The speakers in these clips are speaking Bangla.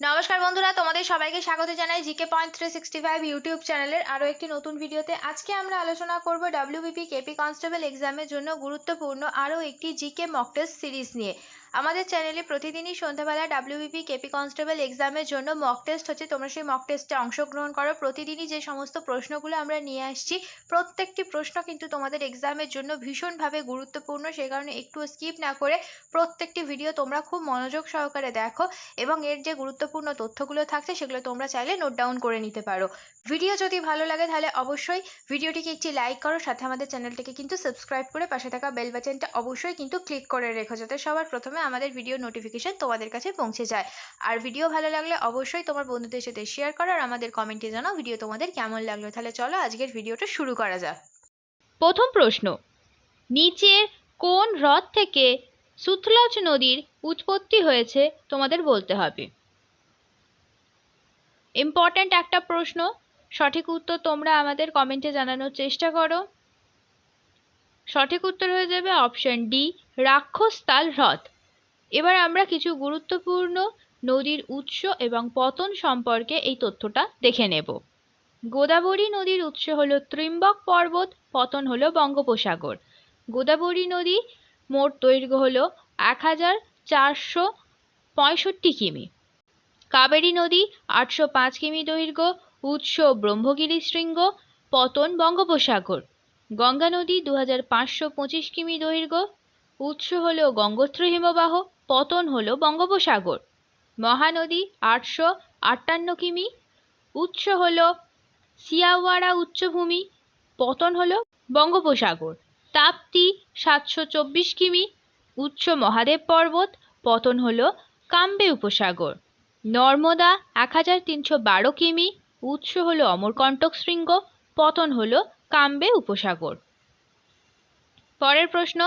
নমস্কার বন্ধুরা, তোমাদের সবাইকে স্বাগত জানাই GK point three sixty five YouTube চ্যানেলের আরও একটি নতুন ভিডিওতে। আজকে আমরা আলোচনা করব ডাব্লিউবিপি কেপি কনস্টেবল এক্সামের জন্য গুরুত্বপূর্ণ আরও একটি জিকে মকটেস্ট সিরিজ নিয়ে। আমাদের চ্যানেলে প্রতিদিনই সন্ধ্যাবেলা ডাব্লিউবিপি কেপি কনস্টেবল এক্সামের জন্য মক টেস্ট হচ্ছে। তোমরা সেই মক টেস্টে অংশগ্রহণ করো। প্রতিদিনই যে সমস্ত প্রশ্নগুলো আমরা নিয়ে আসছি, প্রত্যেকটি প্রশ্ন কিন্তু তোমাদের এক্সামের জন্য ভীষণভাবে গুরুত্বপূর্ণ। সেই কারণে একটু স্কিপ না করে প্রত্যেকটি ভিডিও তোমরা খুব মনোযোগ সহকারে দেখো এবং এর যে গুরুত্বপূর্ণ তথ্যগুলো থাকছে সেগুলো তোমরা চাইলে নোট ডাউন করে নিতে পারো। ভিডিও যদি ভালো লাগে তাহলে অবশ্যই ভিডিওটিকে একটি লাইক করো, সাথে আমাদের চ্যানেলটিকে কিন্তু সাবস্ক্রাইব করে পাশে থাকা বেল বাটনটা অবশ্যই কিন্তু ক্লিক করে রেখো, যাতে সবার প্রথমে আমাদের ভিডিও নোটিফিকেশন তোমাদের কাছে পৌঁছে যায়। আর ভিডিও ভালো লাগলে অবশ্যই তোমার বন্ধুদের সাথে শেয়ার করো আর আমাদের কমেন্টে জানাও ভিডিও তোমাদের কেমন লাগল। তাহলে চলো আজকের ভিডিওটা শুরু করা যাক। প্রথম প্রশ্ন নিচের কোন হ্রদ থেকে সুতলজ নদীর উৎপত্তি হয়েছে তোমাদের বলতে হবে। ইম্পর্ট্যান্ট একটা প্রশ্ন, সঠিক উত্তর তোমরা আমাদের কমেন্টে জানানোর চেষ্টা করো। সঠিক উত্তর হয়ে যাবে অপশন ডি রাক্ষসতাল হ্রদ। এবার আমরা কিছু গুরুত্বপূর্ণ নদীর উৎস এবং পতন সম্পর্কে এই তথ্যটা দেখে নেব। গোদাবরী নদীর উৎস হলো ত্রিম্বক পর্বত, পতন হলো বঙ্গোপসাগর। গোদাবরী নদী মোট দৈর্ঘ্য হল এক হাজার চারশো পঁয়ষট্টি কিমি। কাবেরী নদী আটশো পাঁচ কিমি দৈর্ঘ্য, উৎস ব্রহ্মগিরি শৃঙ্গ, পতন বঙ্গোপসাগর। গঙ্গা নদী দু হাজার পাঁচশো পঁচিশ কিমি দৈর্ঘ্য, উৎস হলো গঙ্গোত্রী হিমবাহ পতন হলো বঙ্গোপসাগর। মহানদী আটশো আটান্ন কিমি। উৎস হলো সিয়াওয়াড়া উচ্চভূমি। পতন হলো বঙ্গোপসাগর। তাপ্তি সাতশো চব্বিশ কিমি। উচ্চ মহাদেব পর্বত। পতন হলো কাম্বে উপসাগর। নর্মদা এক হাজার তিনশো বারো কিমি। উৎস হলো অমরকণ্টক শৃঙ্গ। পতন হলো কাম্বে উপসাগর। পরের প্রশ্ন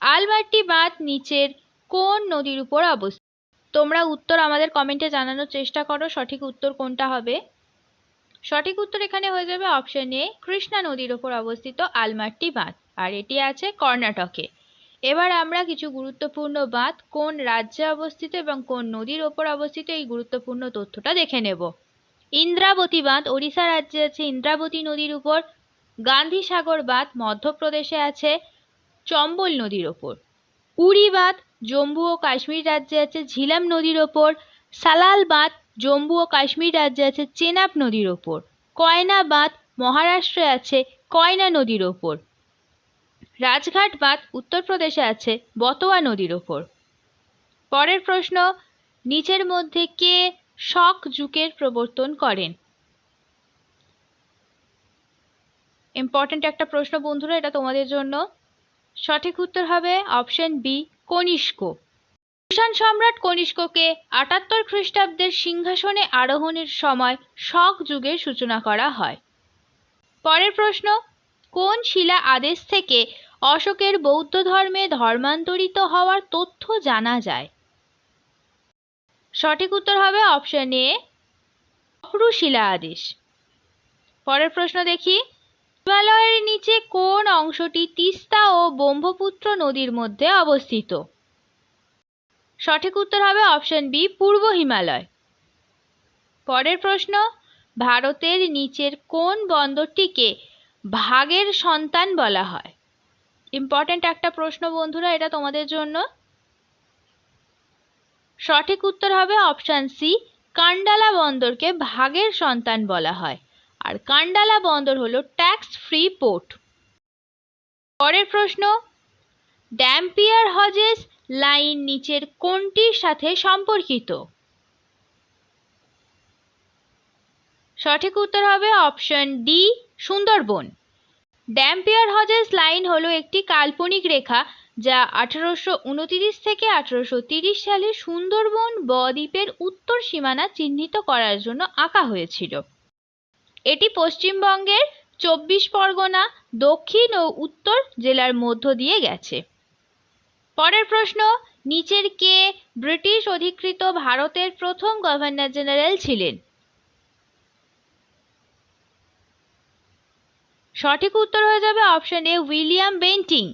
আলমাট্টি বাঁধ নিচের কোন নদীর উপর অবস্থিত? তোমরা উত্তর আমাদের কমেন্টে জানানোর চেষ্টা করো, সঠিক উত্তর কোনটা হবে। সঠিক উত্তর এখানে হয়ে যাবে অপশন এ কৃষ্ণা নদীর ওপর অবস্থিত আলমাট্টি বাঁধ। আর এটি আছে কর্ণাটকে। এবার আমরা কিছু গুরুত্বপূর্ণ বাঁধ, কোন রাজ্যে অবস্থিত এবং কোন নদীর ওপর অবস্থিত, এই গুরুত্বপূর্ণ তথ্যটা দেখে নেব। ইন্দ্রাবতী বাঁধ, ওড়িশা রাজ্যে আছে ইন্দ্রাবতী নদীর উপর। গান্ধী সাগর বাঁধ, মধ্যপ্রদেশে আছে চম্বল নদীর ওপর উড়ি বাঁধ জম্মু ও কাশ্মীর রাজ্যে আছে ঝিলাম নদীর ওপর সালাল বাঁধ জম্মু ও কাশ্মীর রাজ্যে আছে চেনাব নদীর ওপর কয়না বাঁধ মহারাষ্ট্রে আছে কয়না নদীর ওপর। রাজঘাট বাঁধ উত্তরপ্রদেশে আছে বতোয়া নদীর ওপর। পরের প্রশ্ন, নিচের মধ্যে কে শক যুগের প্রবর্তন করেন? ইম্পর্ট্যান্ট একটা প্রশ্ন বন্ধুরা, এটা তোমাদের জন্য। সঠিক উত্তর হবে অপশন বি, কনিষ্ক। কুষাণ সম্রাট কনিষ্ককে আটাত্তর খ্রিস্টাব্দের সিংহাসনে আরোহণের সময় শক যুগের সূচনা করা হয়। পরের প্রশ্ন, কোন শিলা আদেশ থেকে অশোকের বৌদ্ধ ধর্মে ধর্মান্তরিত হওয়ার তথ্য জানা যায়? সঠিক উত্তর হবে অপশন এ, অপ্রু শিলা আদেশ। পরের প্রশ্ন দেখি। হিমালয়ের নিচে কোন অংশটি তিস্তা ও ব্রহ্মপুত্র নদীর মধ্যে অবস্থিত? সঠিক উত্তর হবে অপশন বি, পূর্ব হিমালয়। পরের প্রশ্ন, ভারতের নিচের কোন বন্দরটিকে ভাগের সন্তান বলা হয়? ইম্পর্ট্যান্ট একটা প্রশ্ন বন্ধুরা, এটা তোমাদের জন্য। সঠিক উত্তর হবে অপশন সি, কান্ডালা বন্দরকে ভাগের সন্তান বলা হয়। আর কান্ডালা বন্দর হলো ট্যাক্স ফ্রি পোর্ট পরের প্রশ্ন ড্যাম্পিয়ার হজেস লাইন নিচের কোনটির সাথে সম্পর্কিত? সঠিক উত্তর হবে option D Sundarban. Dampier Hodges line হলো একটি কাল্পনিক রেখা যা আঠারোশো থেকে আঠারোশো সালে সুন্দরবন বদ্বীপের উত্তর সীমানা চিহ্নিত করার জন্য আঁকা হয়েছিল। এটি পশ্চিমবঙ্গের চব্বিশ পরগনা, দক্ষিণ ও উত্তর জেলার মধ্য দিয়ে গেছে। পরের প্রশ্ন, নিচের কে ব্রিটিশ অধিকৃত ভারতের প্রথম গভর্নর জেনারেল ছিলেন? সঠিক উত্তর হয়ে যাবে অপশন এ উইলিয়াম বেন্টিং।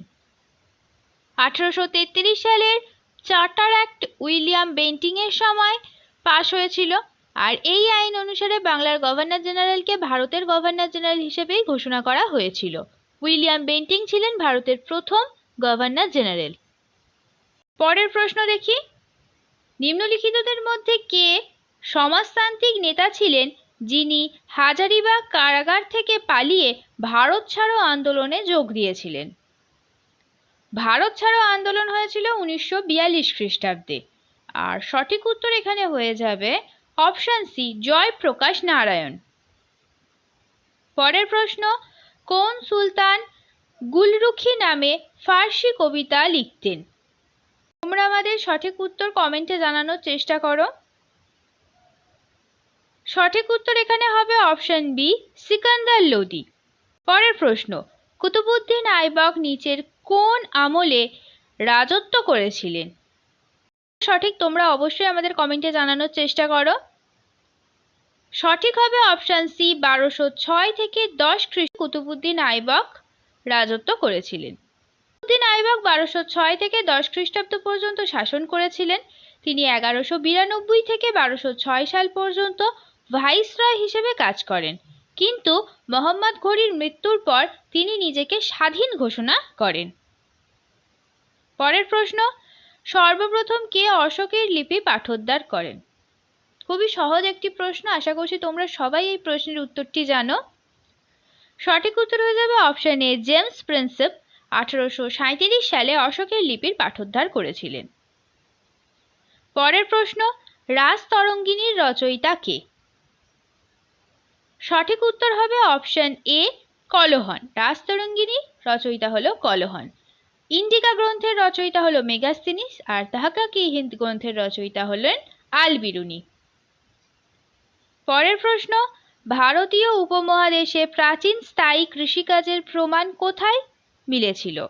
আঠারোশো তেত্রিশ সালের চার্টার অ্যাক্ট উইলিয়াম বেন্টিংয়ের সময় পাশ হয়েছিল। আর এই আইন অনুসারে বাংলার গভর্নর জেনারেলকে ভারতের গভর্নর জেনারেল হিসেবেই ঘোষণা করা হয়েছিল। উইলিয়াম বেন্টিং ছিলেন ভারতের প্রথম গভর্নর জেনারেল। পরের প্রশ্ন দেখি। নিম্নলিখিতদের মধ্যে কে সমাজতান্ত্রিক নেতা ছিলেন যিনি হাজারিবাগ কারাগার থেকে পালিয়ে ভারত ছাড়ো আন্দোলনে যোগ দিয়েছিলেন? ভারত ছাড়ো আন্দোলন হয়েছিল উনিশশো বিয়াল্লিশ খ্রিস্টাব্দে। আর সঠিক উত্তর এখানে হয়ে যাবে অপশন সি, জয়প্রকাশ নারায়ণ। পরের প্রশ্ন, কোন সুলতান গুলরুখি নামে ফার্সি কবিতা লিখতেন? তোমরা আমাদের সঠিক উত্তর কমেন্টে জানানোর চেষ্টা করো। সঠিক উত্তর এখানে হবে অপশন বি, সিকান্দার লোদি। পরের প্রশ্ন, কুতুবুদ্দিন আইবক নিচের কোন আমলে রাজত্ব করেছিলেন? সঠিক তোমরা অবশ্যই আমাদের কমেন্টে জানানোর চেষ্টা করো। সঠিক হবে অপশন সি, বারোশো ছয় থেকে দশ খ্রিস্ট। কুতুবুদ্দিন আইবক রাজত্ব করেছিলেন। কুতুবুদ্দিন আইবক বারোশো ছয় থেকে দশ খ্রিস্টাব্দ পর্যন্ত শাসন করেছিলেন। তিনি এগারোশো বিরানব্বই থেকে বারোশো ছয় সাল পর্যন্ত ভাইসরয় হিসেবে কাজ করেন। কিন্তু মোহাম্মদ ঘড়ির মৃত্যুর পর তিনি নিজেকে স্বাধীন ঘোষণা করেন। পরের প্রশ্ন, সর্বপ্রথম কে অশোকের লিপি পাঠোদ্ধার করেন? খুবই সহজ একটি প্রশ্ন। আশা করছি তোমরা সবাই এই প্রশ্নের উত্তরটি জানো। সঠিক উত্তর হয়ে যাবে অপশন এ জেমস প্রিন্সেপ আঠারোশো সাঁইত্রিশ সালে অশোকের লিপির পাঠোদ্ধার করেছিলেন। পরের প্রশ্ন, রাজ তরঙ্গিনীর রচয়িতা কে? সঠিক উত্তর হবে অপশন এ কলহন। রাজতরঙ্গিনী রচয়িতা হলো কলহন। ইন্ডিকা গ্রন্থের রচয়িতা হলো মেগাস্তিনিস, আর তাহাকা কি হিন্দ গ্রন্থের রচয়িতা হলেন আল বিরুনি পরের প্রশ্ন, ভারতীয় উপমহাদেশে প্রাচীন স্থায়ী কৃষিকাজের প্রমাণ কোথায় মিলেছিল?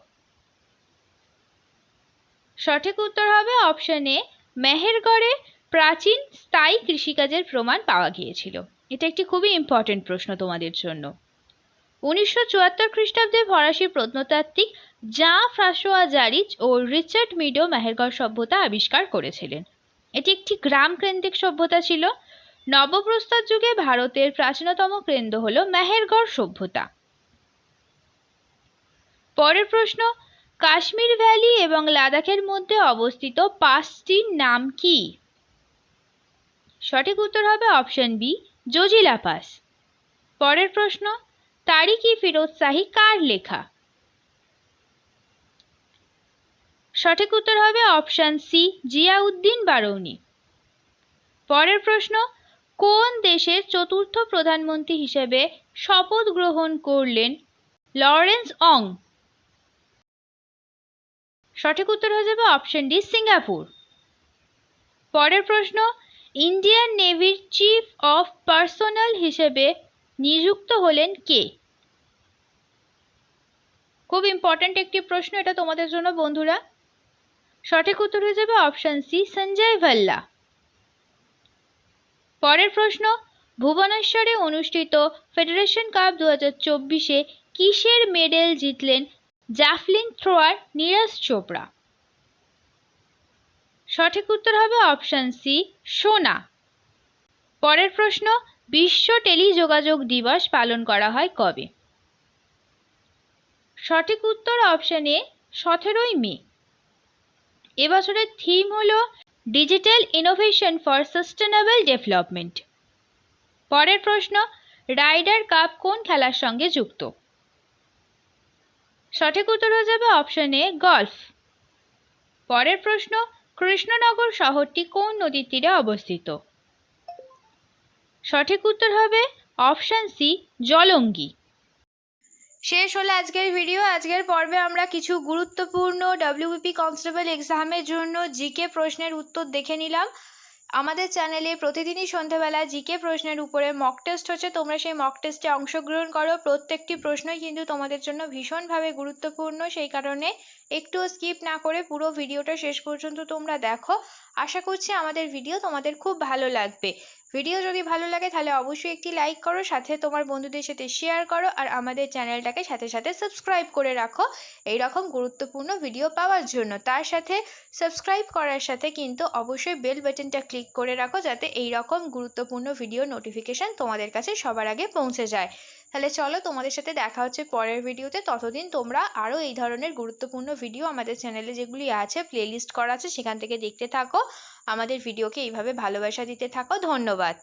সঠিক উত্তর হবে অপশন এ, মেহেরগড়ে প্রাচীন স্থায়ী কৃষিকাজের প্রমাণ পাওয়া গিয়েছিল। এটা একটি খুবই ইম্পর্টেন্ট প্রশ্ন তোমাদের জন্য। উনিশশো চুয়াত্তর খ্রিস্টাব্দে ফরাসি প্রত্নতাত্ত্বিক জা ফ্রাসোয়া জারিচ ও রিচার্ড মিডো মেহেরগড় সভ্যতা আবিষ্কার করেছিলেন। এটি একটি গ্রাম কেন্দ্রিক সভ্যতা ছিল। নবপ্রস্তর যুগে ভারতের প্রাচীনতম কেন্দ্র হল মেহেরগড় সভ্যতা। পরের প্রশ্ন, কাশ্মীর ভ্যালি এবং লাদাখের মধ্যে অবস্থিত পাসটির নাম কি? সঠিক উত্তর হবে অপশন বি জজিলা পাস পরের প্রশ্ন তারিকি ফিরোজ শাহী কার লেখা? সঠিক উত্তর হবে অপশন সি, জিয়াউদ্দিন বারৌনি। পরের প্রশ্ন কোন দেশের চতুর্থ প্রধানমন্ত্রী হিসেবে শপথ গ্রহণ করলেন? Lawrence Wong. সঠিক উত্তর হয়ে যাবে অপশন ডি, সিঙ্গাপুর। পরের প্রশ্ন, ইন্ডিয়ান নেভির চিফ অফ পার্সোনাল হিসেবে নিযুক্ত হলেন কে? খুব ইম্পর্ট্যান্ট একটি প্রশ্ন, এটা তোমাদের জন্য বন্ধুরা। সঠিক উত্তর হয়ে যাবে অপশন সি, সঞ্জয় ভাল্লা। পরের প্রশ্ন, ভুবনেশ্বরে অনুষ্ঠিত ফেডারেশন কাপ দু হাজার চব্বিশে কিসের মেডেল জিতলেন জ্যাভলিন থ্রোয়ার নীরজ চোপড়া? সঠিক উত্তর হবে অপশন সি সোনা। পরের প্রশ্ন, বিশ্ব টেলিযোগাযোগ দিবস পালন করা হয় কবে? সঠিক উত্তর অপশন এ সতেরোই মে। এবছরের থিম হলো digital innovation for sustainable development. পরের প্রশ্ন, রাইডার কাপ কোন খেলার সঙ্গে যুক্ত? সঠিক উত্তর হয়ে যাবে অপশন এ, গলফ। পরের প্রশ্ন, কৃষ্ণনগর শহরটি কোন নদীর তীরে অবস্থিত? সঠিক উত্তর হবে অপশন সি, জলঙ্গি। শেষ হলো আজকের ভিডিও আজকের পর্বে আমরা কিছু গুরুত্বপূর্ণ ডাব্লিউবিপি কনস্টেবল এক্সামের জন্য জিকে প্রশ্নের উত্তর দেখে নিলাম। আমাদের চ্যানেলে প্রতিদিনই সন্ধ্যাবেলা জিকে প্রশ্নের উপরে মক টেস্ট হচ্ছে। তোমরা সেই মক টেস্টে অংশগ্রহণ করো। প্রত্যেকটি প্রশ্নই কিন্তু তোমাদের জন্য ভীষণভাবে গুরুত্বপূর্ণ। সেই কারণে একটুও স্কিপ না করে পুরো ভিডিওটা শেষ পর্যন্ত তোমরা দেখো। আশা করছি আমাদের ভিডিও তোমাদের খুব ভালো লাগবে। ভিডিও যদি ভালো লাগে, তাহলে অবশ্যই একটি লাইক করো, সাথে তোমার বন্ধুদের সাথে শেয়ার করো, আর আমাদের চ্যানেলটাকে সাথে সাথে সাবস্ক্রাইব করে রাখো। এই রকম গুরুত্বপূর্ণ ভিডিও পাওয়ার জন্য। তার সাথে সাবস্ক্রাইব করার সাথে কিন্তু অবশ্যই বেল বাটনটা ক্লিক করে রাখো, যাতে এই রকম গুরুত্বপূর্ণ ভিডিও নোটিফিকেশন তোমাদের কাছে সবার আগে পৌঁছে যায়। তাহলে চলো তোমাদের সাথে দেখা হচ্ছে পরের ভিডিওতে ততদিন তোমরা আরও এই ধরনের গুরুত্বপূর্ণ ভিডিও আমাদের চ্যানেলে যেগুলি আছে প্লেলিস্ট করা আছে, সেখান থেকে দেখতে থাকো। আমাদের ভিডিওকে এইভাবে ভালোবাসা দিতে থাকো। ধন্যবাদ।